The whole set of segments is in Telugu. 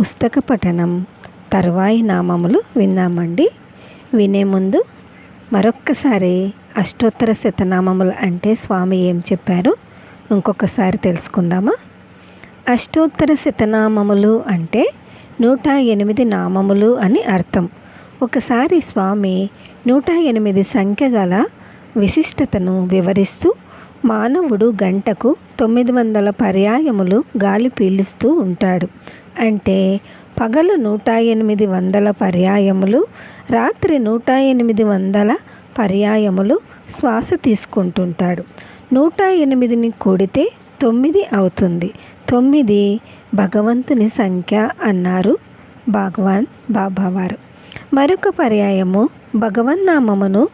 పుస్తక పఠనం తర్వాయి నామములు విన్నామండి. వినే ముందు మరొక్కసారి అష్టోత్తర శతనామములు అంటే స్వామి ఏం చెప్పారు? ఇంకొకసారి తెలుసుకుందామా? అష్టోత్తర శతనామములు అంటే నూట ఎనిమిది నామములు అని అర్థం. ఒకసారి స్వామి నూట ఎనిమిది సంఖ్య గల విశిష్టతను వివరిస్తూ మానవుడు గంటకు తొమ్మిది వందల పర్యాయములు గాలి పీలుస్తూ ఉంటాడు. అంటే పగలు నూట ఎనిమిది వందల పర్యాయములు రాత్రి నూట ఎనిమిది వందల పర్యాయములు శ్వాస తీసుకుంటుంటాడు. నూట ఎనిమిదిని కూడితే తొమ్మిది అవుతుంది. తొమ్మిది భగవంతుని సంఖ్య అన్నారు భగవాన్ బాబావారు. మరొక పర్యాయము భగవన్నామమును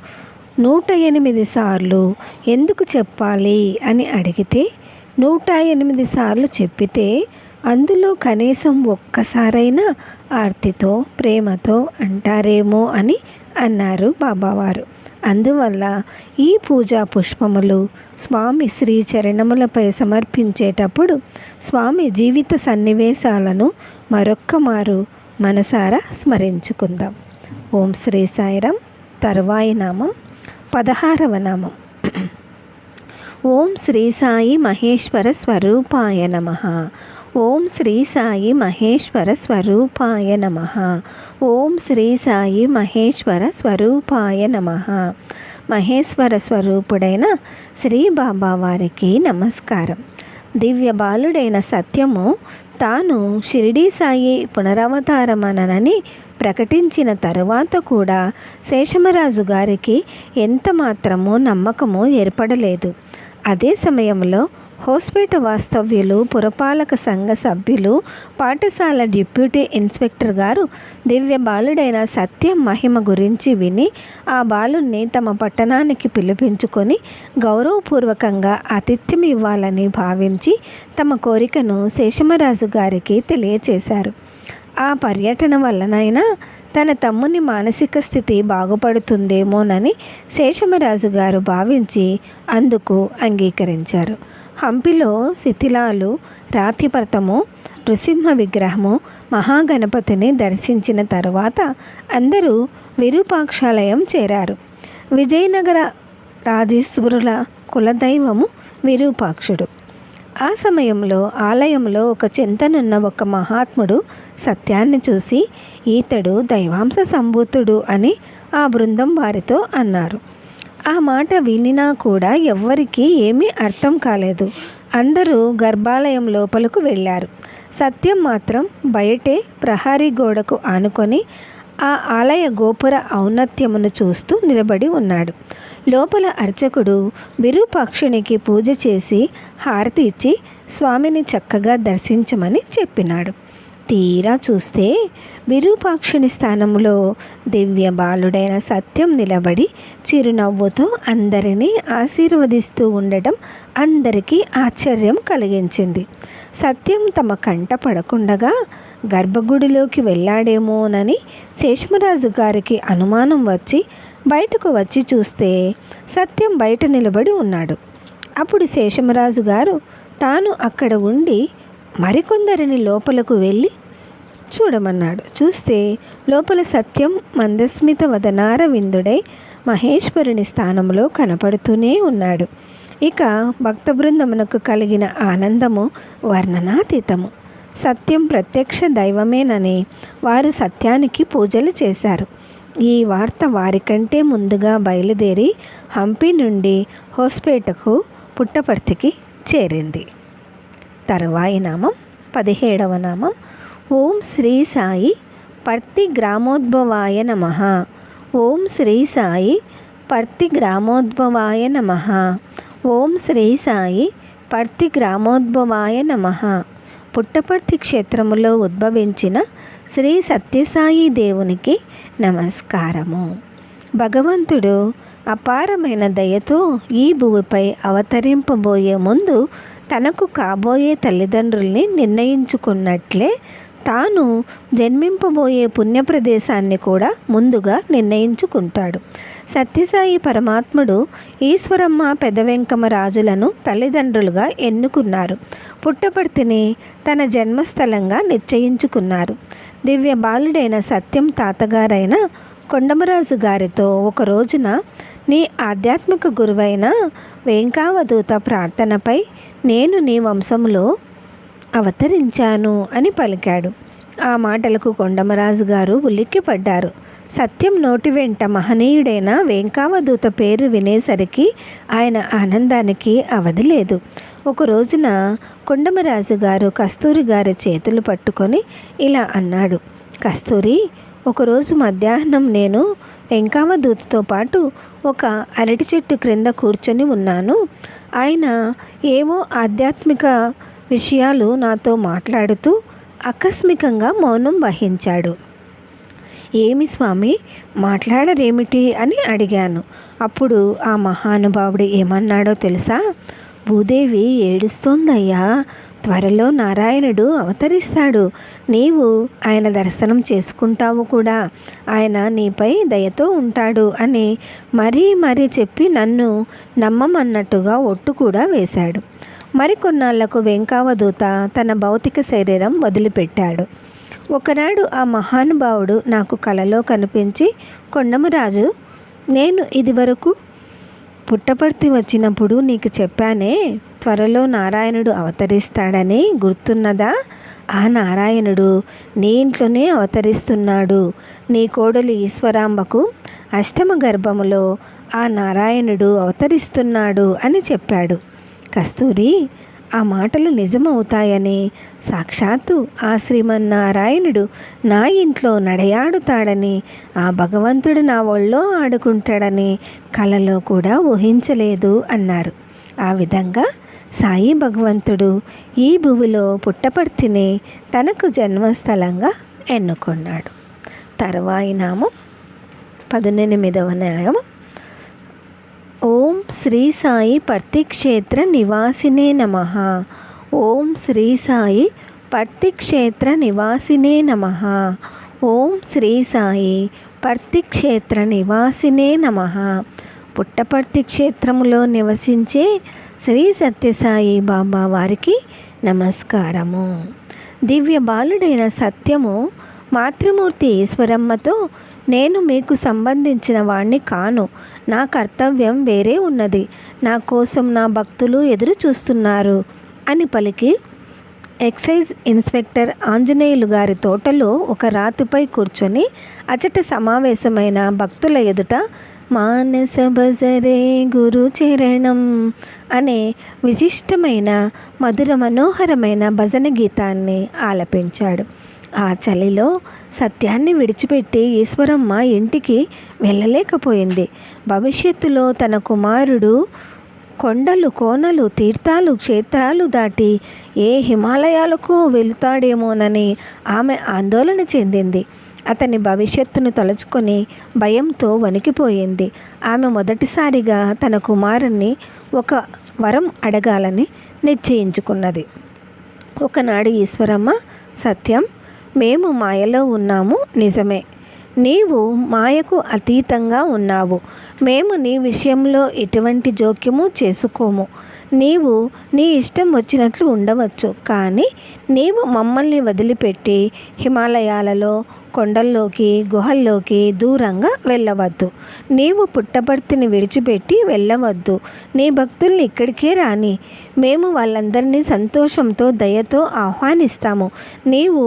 నూట ఎనిమిది సార్లు ఎందుకు చెప్పాలి అని అడిగితే నూట ఎనిమిది సార్లు చెప్పితే అందులో కనీసం ఒక్కసారైనా ఆర్తితో ప్రేమతో అంటారేమో అని అన్నారు బాబావారు. అందువల్ల ఈ పూజా పుష్పములు స్వామి శ్రీ చరణములపై సమర్పించేటప్పుడు స్వామి జీవిత సన్నివేశాలను మరొక్క మారు మనసారా స్మరించుకుందాం. ఓం శ్రీ సాయిరం తరువాయి నామం పదహారవ నామం. ఓం శ్రీ సాయి మహేశ్వర స్వరూపాయ నమ. ఓం శ్రీ సాయి మహేశ్వర స్వరూపాయ నమ. ఓం శ్రీ సాయి మహేశ్వర స్వరూపాయ నమ. మహేశ్వర స్వరూపుడైన శ్రీ బాబా వారికి నమస్కారం. దివ్య బాలుడైన సత్యము తాను షిరిడీ సాయి పునరవతారమనని ప్రకటించిన తరువాత కూడా శేషమరాజు గారికి ఎంత మాత్రమో నమ్మకము ఏర్పడలేదు. అదే సమయంలో హోస్పేట వాస్తవ్యులు పురపాలక సంఘ సభ్యులు పాఠశాల డిప్యూటీ ఇన్స్పెక్టర్ గారు దివ్య బాలుడైన సత్యం మహిమ గురించి విని ఆ బాలుణ్ణి తమ పట్టణానికి పిలిపించుకొని గౌరవపూర్వకంగా ఆతిథ్యం ఇవ్వాలని భావించి తమ కోరికను శేషమరాజు గారికి తెలియచేశారు. ఆ పర్యటన వల్లనైనా తన తమ్ముని మానసిక స్థితి బాగుపడుతుందేమోనని శేషమరాజు గారు భావించి అందుకు అంగీకరించారు. హంపిలో శిథిలాలు రాతిపర్తము నృసింహ విగ్రహము మహాగణపతిని దర్శించిన తరువాత అందరూ విరూపాక్షాలయం చేరారు. విజయనగర రాజేశ్వరుల కులదైవము విరూపాక్షుడు. ఆ సమయంలో ఆలయంలో ఒక చింతనున్న ఒక మహాత్ముడు సత్యాన్ని చూసి ఈతడు దైవాంశ సంభూతుడు అని ఆ బృందం వారితో అన్నారు. ఆ మాట వినినా కూడా ఎవ్వరికీ ఏమీ అర్థం కాలేదు. అందరూ గర్భాలయం లోపలకు వెళ్ళారు. సత్యం మాత్రం బయటే ప్రహారీ గోడకు ఆనుకొని ఆ ఆలయ గోపుర ఔన్నత్యమును చూస్తూ నిలబడి ఉన్నాడు. లోపల అర్చకుడు విరూపాక్షునికి పూజ చేసి హారతి ఇచ్చి స్వామిని చక్కగా దర్శించమని చెప్పినాడు. తీరా చూస్తే విరూపాక్షుని స్థానంలో దివ్య బాలుడైన సత్యం నిలబడి చిరునవ్వుతో అందరినీ ఆశీర్వదిస్తూ ఉండటం అందరికీ ఆశ్చర్యం కలిగించింది. సత్యం తమ కంట పడకుండగా గర్భగుడిలోకి వెళ్ళాడేమోనని శేషమరాజు గారికి అనుమానం వచ్చి బయటకు వచ్చి చూస్తే సత్యం బయట నిలబడి ఉన్నాడు. అప్పుడు శేషమరాజు గారు తాను అక్కడ ఉండి మరికొందరిని లోపలకు వెళ్ళి చూడమన్నాడు. చూస్తే లోపల సత్యం మందస్మిత వదనార విందుడై మహేశ్వరుని స్థానంలో కనపడుతూనే ఉన్నాడు. ఇక భక్త బృందమునకు కలిగిన ఆనందము వర్ణనాతీతము. సత్యం ప్రత్యక్ష దైవమేనని వారు సత్యానికి పూజలు చేశారు. ఈ వార్త వారికంటే ముందుగా బయలుదేరి హంపి నుండి హోస్పేటకు పుట్టపర్తికి చేరింది. తరువాయి నామం పదిహేడవ నామం ఓం శ్రీ సాయి పర్తి గ్రామోద్భవాయ నమ. ఓం శ్రీ సాయి పర్తి గ్రామోద్భవాయ నమ. ఓం శ్రీ సాయి పర్తి గ్రామోద్భవాయ నమ. పుట్టపర్తి క్షేత్రములో ఉద్భవించిన శ్రీ సత్యసాయి దేవునికి నమస్కారము. భగవంతుడు అపారమైన దయతో ఈ భూమిపై అవతరింపబోయే ముందు తనకు కాబోయే తల్లిదండ్రుల్ని నిర్ణయించుకున్నట్లే తాను జన్మింపబోయే పుణ్య ప్రదేశాన్ని కూడా ముందుగా నిర్ణయించుకుంటాడు. సత్యసాయి పరమాత్ముడు ఈశ్వరమ్మ పెదవెంకమ రాజులను తల్లిదండ్రులుగా ఎన్నుకున్నారు. పుట్టపర్తిని తన జన్మస్థలంగా నిశ్చయించుకున్నారు. దివ్య బాలుడైన సత్యం తాతగారైన కొండమరాజు గారితో ఒక రోజున నీ ఆధ్యాత్మిక గురువైన వెంకావదూత ప్రార్థనపై నేను నీ వంశంలో అవతరించాను అని పలికాడు. ఆ మాటలకు కొండమరాజు గారు ఉలిక్కిపడ్డారు. సత్యం నోటి వెంట మహనీయుడైన వెంకావదూత పేరు వినేసరికి ఆయన ఆనందానికి అవధి లేదు. ఒక రోజున కొండమరాజు గారు కస్తూరి గారి చేతులు పట్టుకొని ఇలా అన్నాడు. కస్తూరి ఒకరోజు మధ్యాహ్నం నేను వెంకావదూతతో పాటు ఒక అరటి చెట్టు క్రింద కూర్చొని ఉన్నాను. ఆయన ఏవో ఆధ్యాత్మిక విషయాలు నాతో మాట్లాడుతూ ఆకస్మికంగా మౌనం వహించాడు. ఏమి స్వామి? మాట్లాడరేమిటి? అని అడిగాను. అప్పుడు ఆ మహానుభావుడు ఏమన్నాడో తెలుసా? భూదేవి ఏడుస్తోందయ్యా. త్వరలో నారాయణుడు అవతరిస్తాడు. నీవు ఆయన దర్శనం చేసుకుంటావు కూడా. ఆయన నీపై దయతో ఉంటాడు అని మరీ మరీ చెప్పి నన్ను నమ్మమన్నట్టుగా ఒట్టు కూడా వేశాడు. మరికొన్నాళ్ళకు వెంకావదూత తన భౌతిక శరీరం వదిలిపెట్టాడు. ఒకనాడు ఆ మహానుభావుడు నాకు కలలో కనిపించి కొండమరాజు నేను ఇదివరకు పుట్టపర్తి వచ్చినప్పుడు నీకు చెప్పానే త్వరలో నారాయణుడు అవతరిస్తాడని గుర్తున్నదా? ఆ నారాయణుడు నీ ఇంట్లోనే అవతరిస్తున్నాడు. నీ కోడలి ఈశ్వరాంబకు అష్టమ గర్భములో ఆ నారాయణుడు అవతరిస్తున్నాడు అని చెప్పాడు. కస్తూరి ఆ మాటలు నిజమవుతాయని సాక్షాత్తు ఆ శ్రీమన్నారాయణుడు నా ఇంట్లో నడయాడుతాడని ఆ భగవంతుడు నా ఒళ్ళో ఆడుకుంటాడని కలలో కూడా ఊహించలేదు అన్నారు. ఆ విధంగా సాయి భగవంతుడు ఈ భూమిలో పుట్టపర్తిని తనకు జన్మస్థలంగా ఎన్నుకున్నాడు. తర్వాయి నామం పదునెనిమిదవ న్యాయం ఓం శ్రీ సాయి పర్తిక్షేత్ర నివాసినే నమ. ఓం శ్రీ సాయి పర్తిక్షేత్ర నివాసినే నమ. ఓం శ్రీ సాయి పర్తిక్షేత్ర నివాసినే నమ. పుట్టపర్తి క్షేత్రములో నివసించే శ్రీ సత్యసాయి బాబా వారికి నమస్కారము. దివ్య బాలుడైన సత్యము మాతృమూర్తి ఈశ్వరమ్మతో నేను మీకు సంబంధించిన వాణ్ణి కాను. నా కర్తవ్యం వేరే ఉన్నది. నా కోసం నా భక్తులు ఎదురు చూస్తున్నారు. అని పలికి ఎక్సైజ్ ఇన్స్పెక్టర్ ఆంజనేయులు గారి తోటలో ఒక రాతిపై కూర్చొని అచట సమావేశమైన భక్తుల ఎదుట మానస బజరే గురు చరణం అనే విశిష్టమైన మధుర మనోహరమైన భజన గీతాన్ని ఆలపించాడు. ఆ చలిలో సత్యాన్ని విడిచిపెట్టి ఈశ్వరమ్మ ఇంటికి వెళ్ళలేకపోయింది. భవిష్యత్తులో తన కుమారుడు కొండలు కోనలు తీర్థాలు క్షేత్రాలు దాటి ఏ హిమాలయాలకు వెళుతాడేమోనని ఆమె ఆందోళన చెందింది. అతని భవిష్యత్తును తలుచుకొని భయంతో వణికిపోయింది. ఆమె మొదటిసారిగా తన కుమారుణ్ణి ఒక వరం అడగాలని నిశ్చయించుకున్నది. ఒకనాడు ఈశ్వరమ్మ సత్యం మేము మాయలో ఉన్నాము నిజమే. నీవు మాయకు అతీతంగా ఉన్నావు. మేము నీ విషయంలో ఎటువంటి జోక్యము చేసుకోము. నీవు నీ ఇష్టం వచ్చినట్లు ఉండవచ్చు కానీ నీవు మమ్మల్ని వదిలిపెట్టి హిమాలయాలలో కొండల్లోకి గుహల్లోకి దూరంగా వెళ్ళవద్దు. నీవు పుట్టపర్తిని విడిచిపెట్టి వెళ్ళవద్దు. నీ భక్తుల్ని ఇక్కడికే రాని మేము వాళ్ళందరినీ సంతోషంతో దయతో ఆహ్వానిస్తాము. నీవు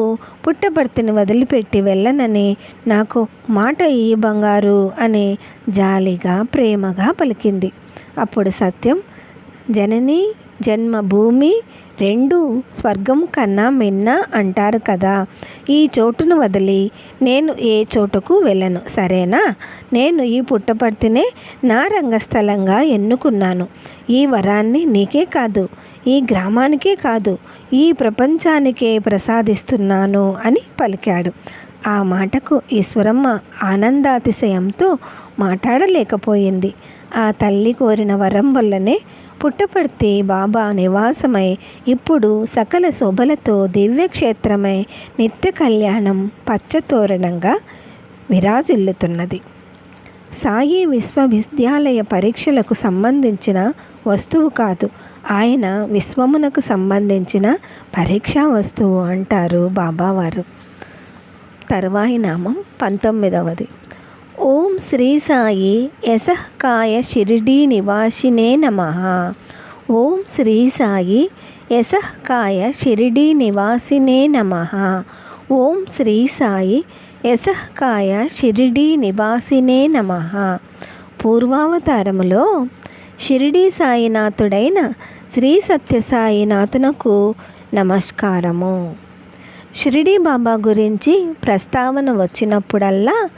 పుట్టపర్తిని వదిలిపెట్టి వెళ్ళనని నాకు మాట ఈ బంగారు అని జాలిగా ప్రేమగా పలికింది. అప్పుడు సత్యం జనని జన్మభూమి రెండు స్వర్గం కన్నా మిన్న అంటారు కదా. ఈ చోటును వదిలి నేను ఏ చోటుకు వెళ్ళను సరేనా? నేను ఈ పుట్టపర్తినే నా రంగస్థలంగా ఎన్నుకున్నాను. ఈ వరాన్ని నీకే కాదు ఈ గ్రామానికే కాదు ఈ ప్రపంచానికే ప్రసాదిస్తున్నాను అని పలికాడు. ఆ మాటకు ఈశ్వరమ్మ ఆనందాతిశయంతో మాట్లాడలేకపోయింది. ఆ తల్లి కోరిన వరం వల్లనే పుట్టపర్తి బాబా నివాసమై ఇప్పుడు సకల శోభలతో దివ్యక్షేత్రమై నిత్య కళ్యాణం పచ్చతోరణంగా విరాజిల్లుతున్నది. సాయి విశ్వవిద్యాలయ పరీక్షలకు సంబంధించిన వస్తువు కాదు ఆయన విశ్వమునకు సంబంధించిన పరీక్షా వస్తువు అంటారు బాబావారు. తర్వాయి నామం పంతొమ్మిదవది. శ్రీ సాయి యశకాయ షిరిడీ నివాసినే నమ. ఓం శ్రీ సాయి యశకాయ షిరిడీ నివాసినే నమ. ఓం శ్రీ సాయి యశకాయ షిరిడీ నివాసినే నమ. పూర్వావతారములో షిరిడీ సాయినాథుడైన శ్రీ సత్యసాయినాథునకు నమస్కారము. షిరిడీ బాబా గురించి ప్రస్తావన వచ్చినప్పుడల్లా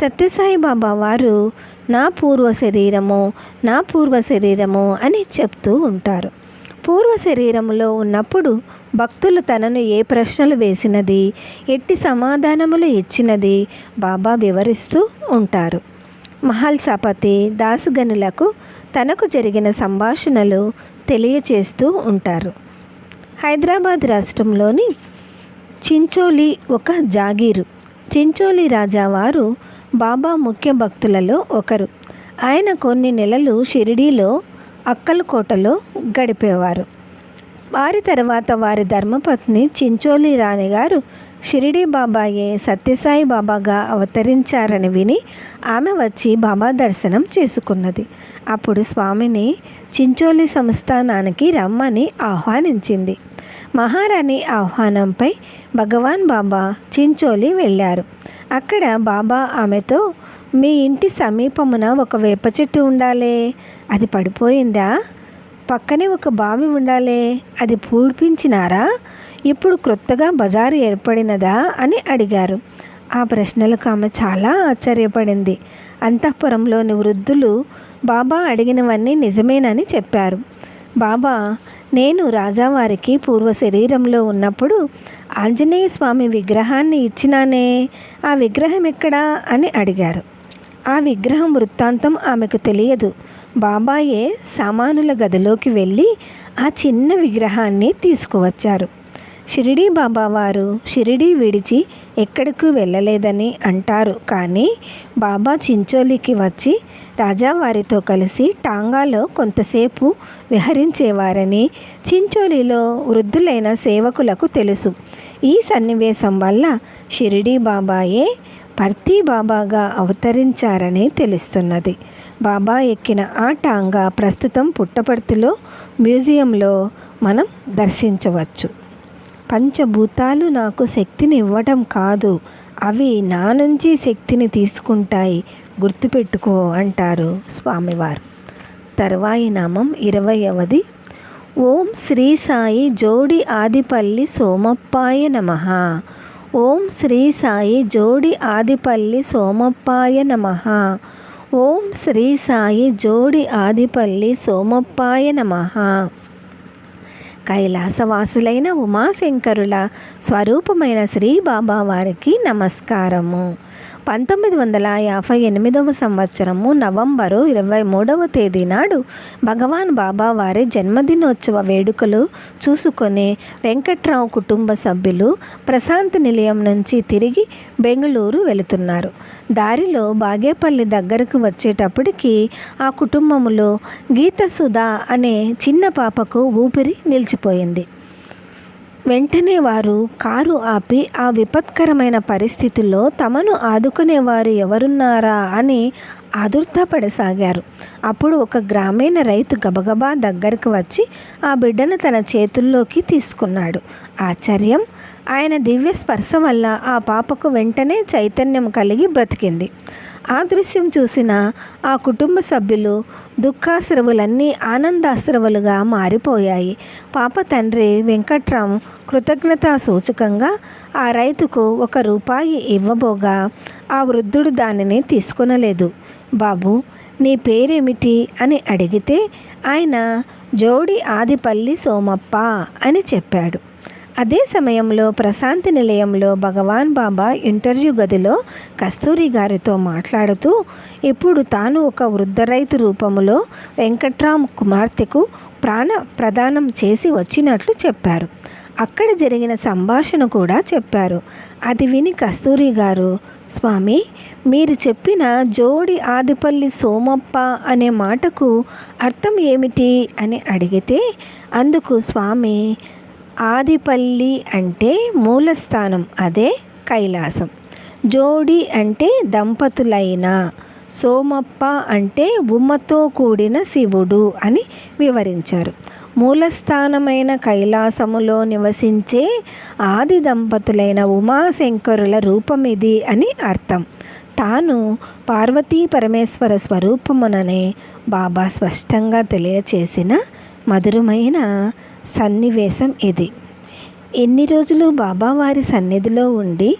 సత్యసాయి బాబా వారు నా పూర్వ శరీరము నా పూర్వ శరీరము అని చెప్తూ ఉంటారు. పూర్వ శరీరములో ఉన్నప్పుడు భక్తులు తనను ఏ ప్రశ్నలు వేసినది ఎట్టి సమాధానములు ఇచ్చినది బాబా వివరిస్తూ ఉంటారు. మహల్సాపతి దాసుగనులకు తనకు జరిగిన సంభాషణలు తెలియచేస్తూ ఉంటారు. హైదరాబాద్ రాష్ట్రంలోని చించోలి ఒక జాగీరు. చించోలి రాజావారు బాబా ముఖ్య భక్తులలో ఒకరు. ఆయన కొన్ని నెలలు షిరిడీలో అక్కలకోటలో గడిపేవారు. వారి తర్వాత వారి ధర్మపత్ని చించోలి రాణి గారు షిరిడీ బాబాయే సత్యసాయి బాబాగా అవతరించారని విని ఆమె వచ్చి బాబా దర్శనం చేసుకున్నది. అప్పుడు స్వామిని చించోలి సంస్థానానికి రమ్మని ఆహ్వానించింది. మహారాణి ఆహ్వానంపై భగవాన్ బాబా చించోలి వెళ్ళారు. అక్కడ బాబా ఆమెతో మీ ఇంటి సమీపమున ఒక వేప చెట్టు ఉండాలే. అది పడిపోయిందా? పక్కనే ఒక బావి ఉండాలే. అది పూడ్పించినారా? ఇప్పుడు క్రొత్తగా బజారు ఏర్పడినదా? అని అడిగారు. ఆ ప్రశ్నలకు ఆమె చాలా ఆశ్చర్యపడింది. అంతఃపురంలోని వృద్ధులు బాబా అడిగినవన్నీ నిజమేనని చెప్పారు. బాబా నేను రాజావారికి పూర్వ శరీరంలో ఉన్నప్పుడు ఆంజనేయ స్వామి విగ్రహాన్ని ఇచ్చినానే ఆ విగ్రహం ఎక్కడా అని అడిగారు. ఆ విగ్రహం వృత్తాంతం ఆమెకు తెలియదు. బాబాయే సామానుల గదిలోకి వెళ్ళి ఆ చిన్న విగ్రహాన్ని తీసుకువచ్చారు. షిరిడీ బాబా వారు షిరిడీ విడిచి ఎక్కడికి వెళ్ళలేదని అంటారు కానీ బాబా చించోలికి వచ్చి రాజావారితో కలిసి టాంగాలో కొంతసేపు విహరించేవారని చించోలిలో వృద్ధులైన సేవకులకు తెలుసు. ఈ సన్నివేశం వల్ల షిరిడీ బాబాయే భర్తీ బాబాగా అవతరించారని తెలుస్తున్నది. బాబా ఎక్కిన ఆ టాంగా ప్రస్తుతం పుట్టపర్తిలో మ్యూజియంలో మనం దర్శించవచ్చు. పంచభూతాలు నాకు శక్తిని ఇవ్వటం కాదు అవి నా నుంచి శక్తిని తీసుకుంటాయి గుర్తుపెట్టుకో అంటారు స్వామివారు. తర్వాయి నామం ఇరవయవది. ఓం శ్రీ సాయి జోడి ఆదిపల్లి సోమప్పాయ నమ. ఓం శ్రీ సాయి జోడి ఆదిపల్లి సోమప్పాయ నమ. ఓం శ్రీ సాయి జోడి ఆదిపల్లి సోమప్పాయ నమ. కైలాసవాసులైన ఉమాశంకరుల స్వరూపమైన శ్రీ బాబా వారికి నమస్కారము. పంతొమ్మిది వందల యాభై ఎనిమిదవ సంవత్సరము నవంబరు ఇరవై మూడవ తేదీ నాడు భగవాన్ బాబా వారి జన్మదినోత్సవ వేడుకలు చూసుకొని వెంకట్రావు కుటుంబ సభ్యులు ప్రశాంత్ నిలయం నుంచి తిరిగి బెంగళూరు వెళుతున్నారు. దారిలో బాగేపల్లి దగ్గరకు వచ్చేటప్పటికి ఆ కుటుంబములో గీతసుధ అనే చిన్న పాపకు ఊపిరి నిలిచిపోయింది. వెంటనే వారు కారు ఆపి ఆ విపత్కరమైన పరిస్థితుల్లో తమను ఆదుకునేవారు ఎవరున్నారా అని ఆదుర్తపడసాగారు. అప్పుడు ఒక గ్రామీణ రైతు గబగబా దగ్గరకు వచ్చి ఆ బిడ్డను తన చేతుల్లోకి తీసుకున్నాడు. ఆశ్చర్యం! ఆయన దివ్య స్పర్శ వల్ల ఆ పాపకు వెంటనే చైతన్యం కలిగి బ్రతికింది. ఆ దృశ్యం చూసిన ఆ కుటుంబ సభ్యులు దుఃఖాశ్రవులన్నీ ఆనందాశ్రవులుగా మారిపోయాయి. పాప తండ్రి వెంకట్రామ్ కృతజ్ఞతా సూచకంగా ఆ రైతుకు ఒక రూపాయి ఇవ్వబోగా ఆ వృద్ధుడు దానిని తీసుకొనలేదు. బాబు నీ పేరేమిటి? అని అడిగితే ఆయన జోడి ఆదిపల్లి సోమప్ప అని చెప్పాడు. అదే సమయంలో ప్రశాంతి నిలయంలో భగవాన్ బాబా ఇంటర్వ్యూ గదిలో కస్తూరి గారితో మాట్లాడుతూ ఇప్పుడు తాను ఒక వృద్ధ రైతు రూపంలో వెంకట్రామ్ కుమార్తెకు ప్రాణ ప్రదానం చేసి వచ్చినట్లు చెప్పారు. అక్కడ జరిగిన సంభాషణ కూడా చెప్పారు. అది విని కస్తూరి గారు స్వామి మీరు చెప్పిన జోడి ఆదిపల్లి సోమప్ప అనే మాటకు అర్థం ఏమిటి? అని అడిగితే అందుకు స్వామి ఆదిపల్లి అంటే మూలస్థానం అదే కైలాసం. జోడి అంటే దంపతులైన సోమప్ప అంటే ఉమ్మతో కూడిన శివుడు అని వివరించారు. మూలస్థానమైన కైలాసములో నివసించే ఆది దంపతులైన ఉమాశంకరుల ఇది అని అర్థం. తాను పార్వతీ పరమేశ్వర స్వరూపముననే బాబా స్పష్టంగా తెలియచేసిన మధురమైన సన్నివేశం ఇది. ఎన్ని రోజులు బాబావారి సన్నిధిలో ఉండి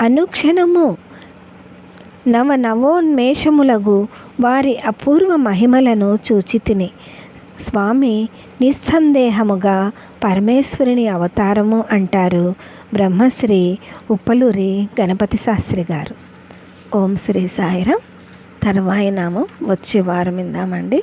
అనుక్షణము నవ నవోన్మేషములగు వారి అపూర్వ మహిమలను చూచి తిని స్వామి నిస్సందేహముగా పరమేశ్వరుని అవతారము అంటారు బ్రహ్మశ్రీ ఉప్పలూరి గణపతి శాస్త్రి గారు. ఓం శ్రీ సాయిరం. తర్వాయి నామం వచ్చే వారం ఇందామండి